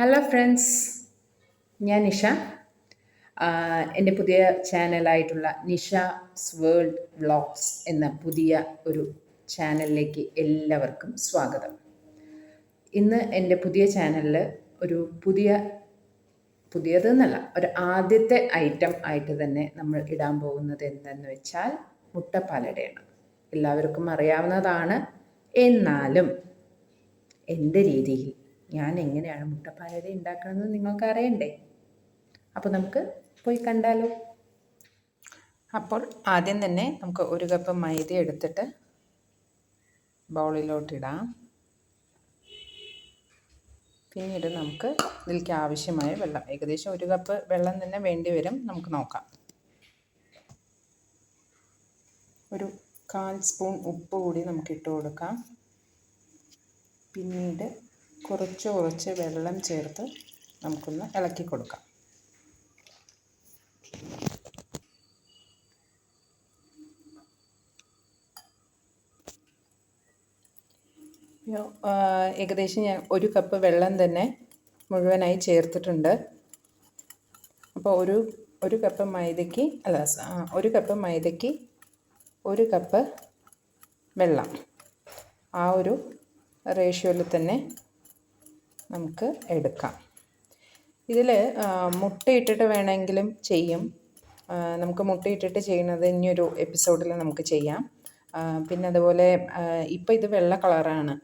Hello friends ഞാൻ നിഷ. എന്റെ പുതിയ ചാനലായിട്ടുള്ള നിഷാസ് വേൾഡ് വ്ളോഗ്സ് എന്ന പുതിയ ഒരു ചാനലിലേക്ക് എല്ലാവർക്കും സ്വാഗതം. ഇന്ന് എന്റെ പുതിയ ചാനലിൽ ഒരു പുതിയ പുതിയതെന്നല്ല ഒരു ആദ്യത്തെ ഐറ്റം ആയിട്ട് തന്നെ നമ്മൾ ഇടാൻ പോകുന്നത് എന്തെന്ന് വെച്ചാൽ മുട്ടപ്പാലടയാണ്. എല്ലാവർക്കും അറിയാവുന്നതാണ്. എന്നാലും എന്റെ രീതിയിൽ ഞാൻ എങ്ങനെയാണ് മുട്ടപ്പാലട ഉണ്ടാക്കണമെന്ന് നിങ്ങൾക്ക് അറിയണ്ടേ അപ്പോൾ നമുക്ക് പോയി കണ്ടാലോ? അപ്പോൾ ആദ്യം തന്നെ നമുക്ക് ഒരു കപ്പ് മൈദ എടുത്തിട്ട് ബൗളിലോട്ടിടാം. പിന്നീട് നമുക്ക് ഇതിലേക്ക് ആവശ്യമായ വെള്ളം ഏകദേശം ഒരു കപ്പ് വെള്ളം തന്നെ വേണ്ടി വരും നമുക്ക് നോക്കാം. ഒരു കാൽ സ്പൂൺ ഉപ്പ് കൂടി നമുക്ക് ഇട്ട് കൊടുക്കാം. പിന്നീട് കുറച്ച് കുറച്ച് വെള്ളം ചേർത്ത് നമുക്കൊന്ന് ഇളക്കി കൊടുക്കാം. ഏകദേശം ഞാൻ ഒരു കപ്പ് വെള്ളം തന്നെ മുഴുവനായി ചേർത്തിട്ടുണ്ട്. അപ്പോൾ ഒരു ഒരു കപ്പ് മൈദയ്ക്ക് അല്ല ഒരു കപ്പ് മൈദയ്ക്ക് ഒരു കപ്പ് വെള്ളം. ആ ഒരു റേഷ്യോയിൽ തന്നെ നമുക്ക് എടുക്കാം. ഇതിൽ മുട്ടയിട്ടിട്ട് വേണമെങ്കിലും ചെയ്യും. നമുക്ക് മുട്ടയിട്ടിട്ട് ചെയ്യുന്നത് ഇനിയൊരു എപ്പിസോഡിൽ നമുക്ക് ചെയ്യാം. പിന്നെ അതുപോലെ ഇപ്പോൾ ഇത് വെള്ള കളറാണ്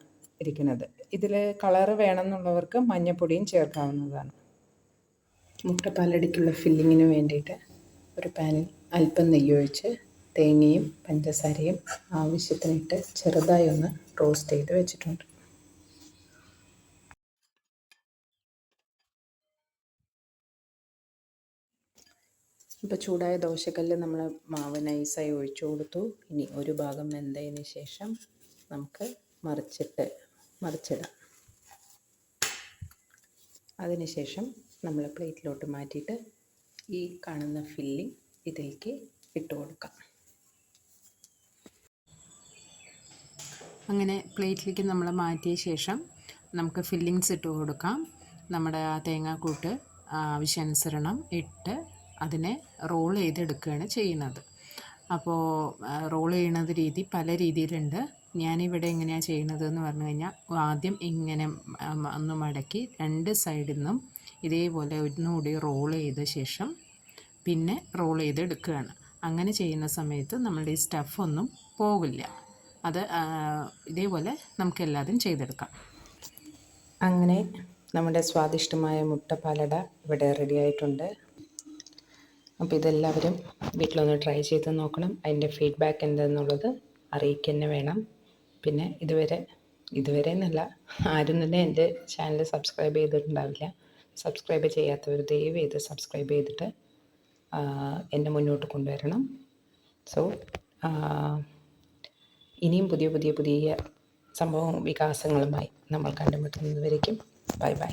ഇരിക്കുന്നത്. ഇതിൽ കളറ് വേണമെന്നുള്ളവർക്ക് മഞ്ഞപ്പൊടിയും ചേർക്കാവുന്നതാണ്. മുട്ടപ്പാലടിക്കുള്ള ഫില്ലിങ്ങിന് വേണ്ടിയിട്ട് ഒരു പാനിൽ അല്പം നെയ്യൊഴിച്ച് തേങ്ങയും പഞ്ചസാരയും ആവശ്യത്തിനിട്ട് ചെറുതായി ഒന്ന് റോസ്റ്റ് ചെയ്ത് വെച്ചിട്ടുണ്ട്. ഇപ്പോൾ ചൂടായ ദോശക്കല്ല് നമ്മൾ മാവ് നൈസായി ഒഴിച്ചു കൊടുത്തു. ഇനി ഒരു ഭാഗം വെന്തതിന് ശേഷം നമുക്ക് മറിച്ചിട്ട് മറിച്ചിടാം. അതിനുശേഷം നമ്മൾ പ്ലേറ്റിലോട്ട് മാറ്റിയിട്ട് ഈ കാണുന്ന ഫില്ലിംഗ് ഇതിലേക്ക് ഇട്ട് കൊടുക്കാം. അങ്ങനെ പ്ലേറ്റിലേക്ക് നമ്മൾ മാറ്റിയ ശേഷം നമുക്ക് ഫില്ലിങ്സ് ഇട്ട് കൊടുക്കാം. നമ്മുടെ ആ തേങ്ങാക്കൂട്ട് ആവശ്യാനുസരണം ഇട്ട് അതിനെ റോൾ ചെയ്തെടുക്കുകയാണ് ചെയ്യുന്നത്. അപ്പോൾ റോൾ ചെയ്യുന്നത് രീതി പല രീതിയിലുണ്ട്. ഞാനിവിടെ എങ്ങനെയാണ് ചെയ്യുന്നത് എന്ന് പറഞ്ഞു കഴിഞ്ഞാൽ ആദ്യം ഇങ്ങനെ ഒന്ന് മടക്കി രണ്ട് സൈഡിൽ നിന്നും ഇതേപോലെ ഒന്നുകൂടി റോൾ ചെയ്ത ശേഷം പിന്നെ റോൾ ചെയ്തെടുക്കുകയാണ്. അങ്ങനെ ചെയ്യുന്ന സമയത്ത് നമ്മളുടെ ഈ സ്റ്റഫൊന്നും പോകില്ല അത് ഇതേപോലെ നമുക്ക് എല്ലാതും ചെയ്തെടുക്കാം. അങ്ങനെ നമ്മുടെ സ്വാദിഷ്ടമായ മുട്ട പാലട ഇവിടെ റെഡി ആയിട്ടുണ്ട്. അപ്പോൾ ഇതെല്ലാവരും വീട്ടിലൊന്ന് ട്രൈ ചെയ്ത് നോക്കണം. അതിന്റെ ഫീഡ്ബാക്ക് എന്തെന്നുള്ളത് അറിയിക്കുക വേണം. പിന്നെ ഇതുവരെ ഇതുവരെ എന്നല്ല ആരും തന്നെ എന്റെ ചാനൽ സബ്സ്ക്രൈബ് ചെയ്തിട്ടുണ്ടാവില്ല. സബ്സ്ക്രൈബ് ചെയ്യാത്തവർ ദയവ് ചെയ്ത് സബ്സ്ക്രൈബ് ചെയ്തിട്ട് എന്നെ മുന്നോട്ട് കൊണ്ടുവരണം. സോ ഇനിയും പുതിയ പുതിയ പുതിയ സംഭവം വികാസങ്ങളുമായി നമ്മൾ കണ്ടുമുട്ടുന്നതുവരേക്കും. Bye bye